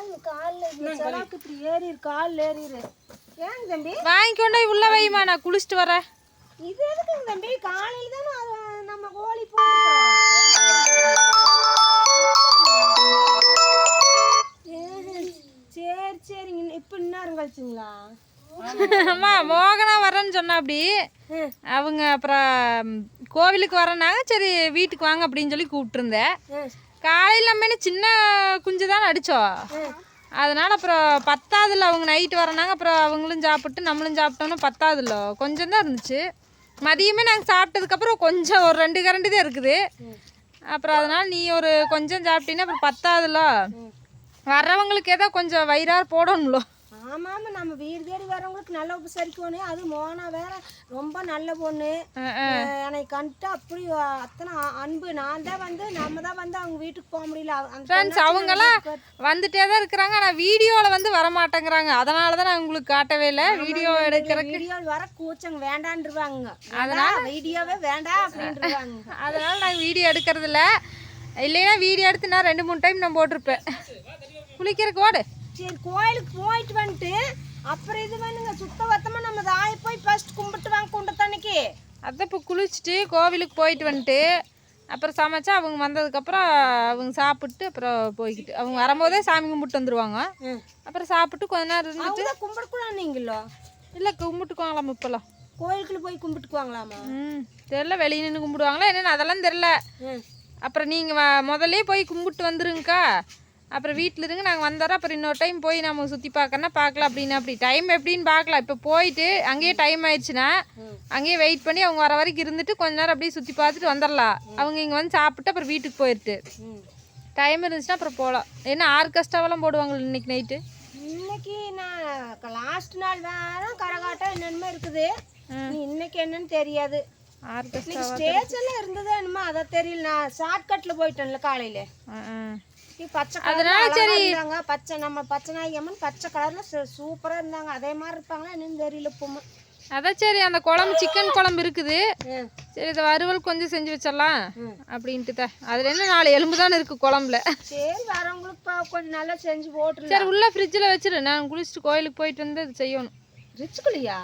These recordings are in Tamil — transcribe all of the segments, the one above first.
பாருங்க காலில் செலாக்கு இப்படி ஏறி காலில் ஏறிடு ஏங்க தம்பி? வாங்கி கொண்டு போய் உள்ள வைமா நான் குளிச்சுட்டு வரேன். இது எதுக்குங்க தம்பி? காலையில் தானே நம்ம கோழி போட்டுக்கிறோம் சரி சரிங்க இப்போ இன்னும் கழிச்சுங்களா? அம்மா மோகனா வரேன்னு சொன்னா அப்படி. அவங்க அப்புறம் கோவிலுக்கு வரேன்னாங்க சரி வீட்டுக்கு வாங்க அப்படின்னு சொல்லி கூப்பிட்டுருந்தேன். காலையில் நம்ம சின்ன குஞ்சு தான் அடித்தோம் அதனால் அப்புறம் பத்தாவதுல அவங்க நைட்டு வரனாங்க அப்புறம் அவங்களும் சாப்பிட்டு நம்மளும் சாப்பிட்டோன்னு பத்தாவதுல கொஞ்சம் தான் இருந்துச்சு. மதியமே நாங்கள் சாப்பிட்டதுக்கப்புறம் கொஞ்சம் ஒரு ரெண்டு கரண்டி தான் இருக்குது. அப்புறம் அதனால் நீ ஒரு கொஞ்சம் சாப்பிட்டீங்கன்னா அப்புறம் பத்தாவதுல வர்றவங்களுக்கு ஏதோ கொஞ்சம் வயிறார போடணும்ல. ஆமாம் நம்ம வீடு தேடி வரவங்களுக்கு நல்லா உபசரிக்கணும். அது மோனா வேற ரொம்ப நல்ல பொண்ணு. என்னை கண்டுட்டு அப்படி அத்தனை அன்பு. நான் தான் வந்து நம்ம தான் வந்து அவங்க வீட்டுக்கு போக முடியல. ஃப்ரெண்ட்ஸ் அவங்கெல்லாம் வந்துட்டே தான் இருக்கிறாங்க. ஆனால் வீடியோவில் வந்து வர மாட்டேங்கிறாங்க அதனால தான் நான் உங்களுக்கு காட்டவே இல்லை. வீடியோ எடுக்கிறக்கு வீடியோ வர கூச்சங்க வேண்டான்ருவாங்க அதனால வீடியோவே வேண்டாம் அப்படின்ட்டுருவாங்க அதனால நான் வீடியோ எடுக்கிறது இல்ல இல்லைன்னா வீடியோ எடுத்து நான் ரெண்டு மூணு டைம் நான் போட்டிருப்பேன். குளிக்கிறதுக்கு ஓடு. சரி கோயிலுக்கு போயிட்டு வந்துட்டு அப்புறம் இது வேணுங்க சுத்த பத்தமாக நம்ம தாயை போய் ஃபர்ஸ்ட் கும்பிட்டு வாங்க குண்டத்தன்னைக்கு. அதான் இப்போ குளிச்சுட்டு கோவிலுக்கு போயிட்டு வந்துட்டு அப்புறம் சமைச்சா அவங்க வந்ததுக்கப்புறம் அவங்க சாப்பிட்டு அப்புறம் போய்க்கிட்டு அவங்க வரும்போதே சாமி கும்பிட்டு வந்துருவாங்க. அப்புறம் சாப்பிட்டு கொஞ்ச நேரம் இருந்துட்டு கும்பிடக்கூடாது நீங்களோ? இல்லை கும்பிட்டுக்குவாங்களாம் இப்போல்லாம் கோயிலுக்குள்ள போய் கும்பிட்டுக்குவாங்களாமா? ம் தெரில வெளியே நின்று கும்பிடுவாங்களா என்னென்னு அதெல்லாம் தெரில அப்புறம் நீங்கள் முதல்லே போய் கும்பிட்டு வந்துருங்கக்கா. அப்புறம் வீட்டில் இருங்க நாங்கள் வந்தாரோம் அப்புறம் இன்னொரு டைம் போய் நம்ம சுற்றி பார்க்கறனா பார்க்கலாம். அப்படின்னு அப்படி டைம் எப்படின்னு பார்க்கலாம். இப்போ போயிட்டு அங்கேயே டைம் ஆயிடுச்சுன்னா அங்கேயே வெயிட் பண்ணி அவங்க வர வரைக்கும் இருந்துட்டு கொஞ்ச நேரம் அப்படியே சுற்றி பார்த்துட்டு வந்துடலாம். அவங்க இங்கே வந்து சாப்பிட்டு அப்புறம் வீட்டுக்கு போயிட்டு. டைம் இருந்துச்சுன்னா அப்புறம் போகலாம் என்ன ஆர்கெஸ்ட்ராவெல்லாம் போடுவாங்க இன்னைக்கு நைட்டு இன்னைக்கு நான் லாஸ்ட் நாள் வேற கரகாட்டம் என்னென்னமோ இருக்குது. இன்னைக்கு என்னன்னு தெரியாது. ஆர்கெஸ்ட்ரா ஸ்டேஜ் எல்லாம் இருந்தது என்னமோ அதை தெரியல. நான் ஷார்ட்கட்ல போயிட்டேன்ல காலையில. கலர் இருந்தாங்க. பச்சை நம்ம பச்சை நாயகி அம்மன் பச்சை கலர்ல சூப்பரா இருந்தாங்க. அதே மாதிரி இருப்பாங்களா என்னன்னு தெரியல இப்போமா அதான் சரி அந்த குழம்பு சிக்கன் குழம்பு இருக்குது. சரி இதை வறுவல் கொஞ்சம் செஞ்சு வச்சிடலாம் அப்படின்ட்டு தான். அதில் என்ன நாலு எலும்பு தானே இருக்குது குழம்புல. சரி வரவங்களுக்கு கொஞ்சம் நல்லா செஞ்சு போட்டுருல சரி உள்ள ஃப்ரிட்ஜில் வச்சிரு. நான் குளிச்சுட்டு கோயிலுக்கு போயிட்டு வந்து செய்யணும். ரிச்சுக்கலையா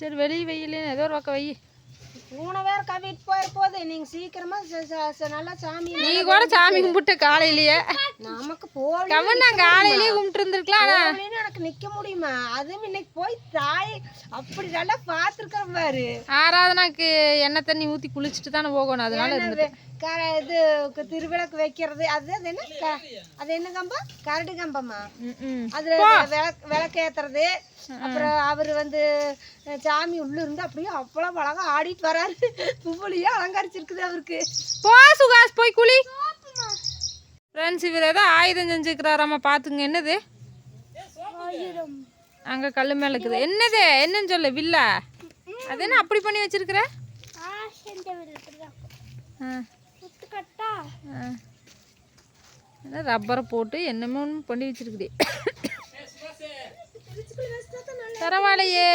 சரி வெளியே வெயில் ஏதோ ஒரு பக்கம் வை பூனை வேற கவிட்டு போயிட போகுது. நீங்க சீக்கிரமா நல்லா சாமி நீ கூட சாமி கும்பிட்ட காலையிலேயே. நமக்கு போகணும் கம்மன் நான் காலையிலேயே கும்பிட்டு இருந்திருக்கலாம் எனக்கு நிக்க முடியுமா? அதுவும் இன்னைக்கு போய் தாய் அப்படி நல்லா பார்த்துருக்கேன் பாரு. ஆராதனாக்கு எண்ணெய் தண்ணி ஊற்றி குளிச்சுட்டு தானே போகணும். அதனால இருந்துட்டு க- இது திருவிளக்கு வைக்கிறது. அது அது என்ன? க- அது என்ன கம்பம்? கரடு கம்பமா? அதுல விளக்கு விளக்கேத்துறது அப்புறம் அவர் வந்து அஹ், சாமி உள்ள இருந்து அப்படியே அவ்வளவு அழகா ஆடிட்டு வராரு. புவ்வளியா அலங்கரிச்சிருக்குது அவருக்கு. போ சுகாஷ் போய் குளி. ஃப்ரெண்ட்ஸ் இவர் ஏதோ ஆயுதம் செஞ்சுக்கிறாராம்மா பார்த்துங்க என்னது? அங்கே கல் மேலே இருக்குது. என்னது? என்னன்னு சொல்லு வில்லா. அது என்ன அப்படி பண்ணி வச்சிருக்கிற? ஆ. என்ன ரப்பரை போட்டு என்னமோ பண்ணி வச்சிருக்குது. பரவாயில்லையே.